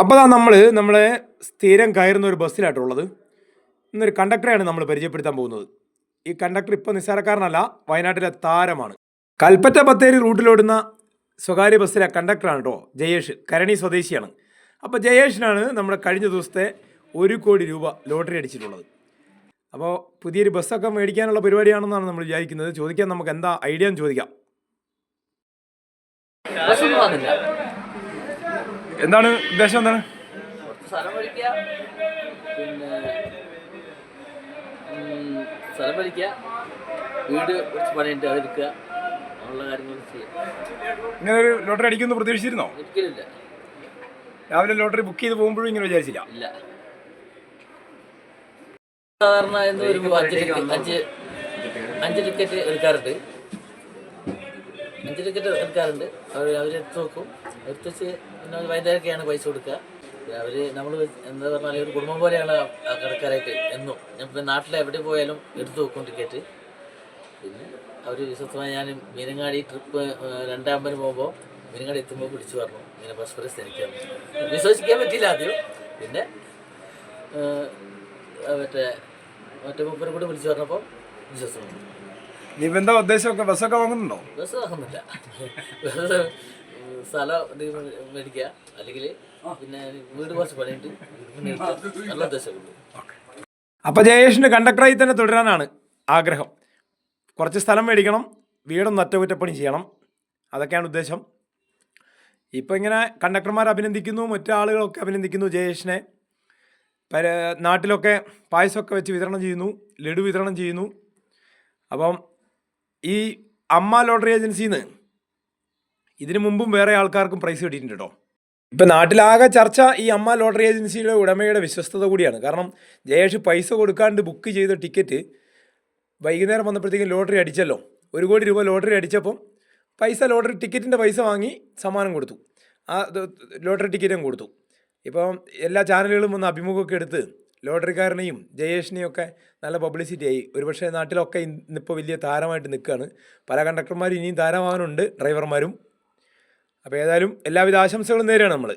അപ്പോൾ നമ്മൾ നമ്മളെ സ്ഥിരം കയറുന്ന ഒരു ബസ്സിലായിട്ടുള്ളത്. ഇന്നൊരു കണ്ടക്ടറെയാണ് നമ്മൾ പരിചയപ്പെടുത്താൻ പോകുന്നത്. ഈ കണ്ടക്ടർ ഇപ്പോൾ നിസ്സാരക്കാരനല്ല വയനാട്ടിലെ താരമാണ്. കൽപ്പറ്റ ബത്തേരി റൂട്ടിലോടുന്ന സ്വകാര്യ ബസ്സിലെ കണ്ടക്ടറാണ് കേട്ടോ ജയേഷ് കരണി സ്വദേശിയാണ്. അപ്പോൾ ജയേഷിനാണ് നമ്മുടെ കഴിഞ്ഞ ദിവസത്തെ ഒരു കോടി രൂപ ലോട്ടറി അടിച്ചിട്ടുള്ളത്. അപ്പോൾ പുതിയൊരു ബസ്സൊക്കെ മേടിക്കാനുള്ള പരിപാടിയാണെന്നാണ് നമ്മൾ വിചാരിക്കുന്നത്. ചോദിക്കാൻ നമുക്ക് എന്താ ഐഡിയ എന്ന് ചോദിക്കാം. എന്താണ് ഉദ്ദേശം എന്താണ്? കുറച്ച് സ്ഥലം വീട് കുറച്ച് പണിയുണ്ട് അതെടുക്കുക അങ്ങനെയുള്ള കാര്യങ്ങൾ ചെയ്യാം. ഇങ്ങനെ ഒരു ലോട്ടറി അടിക്കുമെന്ന് പ്രതീക്ഷിച്ചിരുന്നോ? ഒരിക്കലില്ല രാവിലെ ലോട്ടറി ബുക്ക് ചെയ്ത് പോകുമ്പോഴും ഇങ്ങനെ വിചാരിച്ചില്ല? ഇല്ല. സാധാരണ ഒരു അഞ്ച് അഞ്ച് ടിക്കറ്റ് എടുക്കാറുണ്ട്. അഞ്ച് ടിക്കറ്റ് എടുക്കാറുണ്ട്. അവർ അവരെടുത്ത് നോക്കും എടുത്ത് വെച്ച് പിന്നെ വൈകുന്നേരമൊക്കെയാണ് പൈസ കൊടുക്കുക. അവർ നമ്മൾ എന്താ പറഞ്ഞാൽ ഒരു കുടുംബം പോലെയാണ് ആ കടക്കാരായിട്ട് എന്നും. ഞാൻ നാട്ടിൽ എവിടെ പോയാലും എടുത്ത് നോക്കും ടിക്കറ്റ് പിന്നെ അവർ വിശ്വസമായി ഞാൻ മീനങ്ങാടി ട്രിപ്പ് രണ്ടാമ്പന് പോകുമ്പോൾ മീനങ്ങാടി എത്തുമ്പോൾ പിടിച്ചു പറഞ്ഞു. ഇങ്ങനെ പരസ്പരം സ്നേഹിക്കാൻ വിശ്വസിക്കാൻ പറ്റിയില്ല ആദ്യം. പിന്നെ മറ്റേ മറ്റേ മുപ്പരും കൂടി വിളിച്ചു പറഞ്ഞപ്പോൾ വിശ്വാസം നീ എന്താ ഉദ്ദേശമൊക്കെ ബസ്സൊക്കെ വാങ്ങുന്നുണ്ടോ? ബസ് വാങ്ങുന്നില്ല. സ്ഥലം മേടിക്കുക. അല്ലെങ്കിൽ പിന്നെ വീട് കുറച്ച് പണിയിട്ട്. നല്ല ഉദ്ദേശമുണ്ട് അപ്പോൾ ജയേഷിന് കണ്ടക്ടറായി തന്നെ തുടരാനാണ് ആഗ്രഹം. കുറച്ച് സ്ഥലം മേടിക്കണം വീടൊന്ന് അറ്റകുറ്റപ്പണി ചെയ്യണം. അതൊക്കെയാണ് ഉദ്ദേശം. ഇപ്പോൾ ഇങ്ങനെ കണ്ടക്ടർമാർ അഭിനന്ദിക്കുന്നു മറ്റു ആളുകളൊക്കെ അഭിനന്ദിക്കുന്നു ജയേഷിനെ. പര നാട്ടിലൊക്കെ പായസമൊക്കെ വെച്ച് വിതരണം ചെയ്യുന്നു ലഡു വിതരണം ചെയ്യുന്നു. അപ്പം ഈ അമ്മ ലോട്ടറി ഏജൻസിയിൽ നിന്ന് ഇതിനു മുമ്പും വേറെ ആൾക്കാർക്കും പ്രൈസ് കിട്ടിയിട്ടുണ്ട്? കേട്ടോ ഇപ്പം നാട്ടിലാകെ ചർച്ച ഈ അമ്മ ലോട്ടറി ഏജൻസിയുടെ ഉടമയുടെ വിശ്വസ്തത കൂടിയാണ്. കാരണം ജയേഷ് പൈസ കൊടുക്കാണ്ട് ബുക്ക് ചെയ്ത ടിക്കറ്റ് വൈകുന്നേരം വന്നപ്പോഴത്തേക്കും ലോട്ടറി അടിച്ചല്ലോ. ഒരു കോടി രൂപ ലോട്ടറി അടിച്ചപ്പം പൈസ ലോട്ടറി ടിക്കറ്റിന്റെ പൈസ വാങ്ങി സമ്മാനം കൊടുത്തു. ആ ലോട്ടറി ടിക്കറ്റും കൊടുത്തു. ഇപ്പം എല്ലാ ചാനലുകളും വന്ന് അഭിമുഖമൊക്കെ എടുത്ത് ലോട്ടറിക്കാരനെയും ജയേഷിനെയും ഒക്കെ നല്ല പബ്ലിസിറ്റി ആയി. ഒരുപക്ഷെ നാട്ടിലൊക്കെ ഇന്നിപ്പോൾ വലിയ താരമായിട്ട് നിൽക്കുകയാണ് പല കണ്ടക്ടർമാരും ഇനിയും താരമാകാനുണ്ട് ഡ്രൈവർമാരും അപ്പോൾ ഏതായാലും എല്ലാവിധ ആശംസകളും നേരെയാണ് നമ്മൾ